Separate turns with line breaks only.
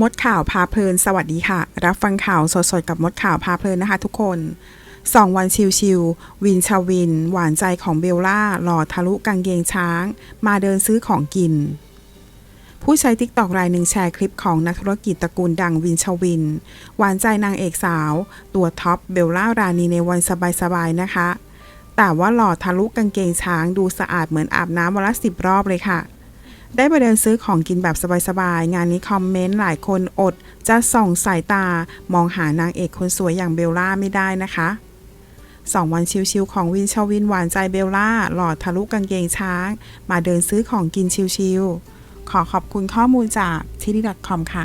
มดข่าวพาเพลิน สวัสดีค่ะ รับฟังข่าวสดๆ กับมดข่าวพาเพลินนะคะทุกคนสองวันชิวๆวินชาวิน หวานใจของเบลล่าหล่อทะลุกางเกงช้าง มาเดินซื้อของกิน ผู้ใช้ทิกตอกรายหนึ่งแชร์คลิปของนักธุรกิจตระกูลดังวินชาวิน หวานใจนางเอกสาว ตัวท็อปเบลล่ารานีในวันสบายๆนะคะ แต่ว่าหล่อทะลุกางเกงช้างดูสะอาดเหมือนอาบน้ำวันละสิบรอบเลยค่ะ ได้มาเดินซื้อของกินแบบสบายๆ งานนี้คอมเมนต์หลายคนอด จะส่องสายตามองหานางเอกคนสวยอย่างเบลล่าไม่ได้นะคะสองวันชิวๆของวินชาวินหวานใจเบลล่า หลอดทะลุกางเกงช้าง มาเดินซื้อของกินชิวๆขอขอบคุณข้อมูลจากที่นี่ .com ค่ะ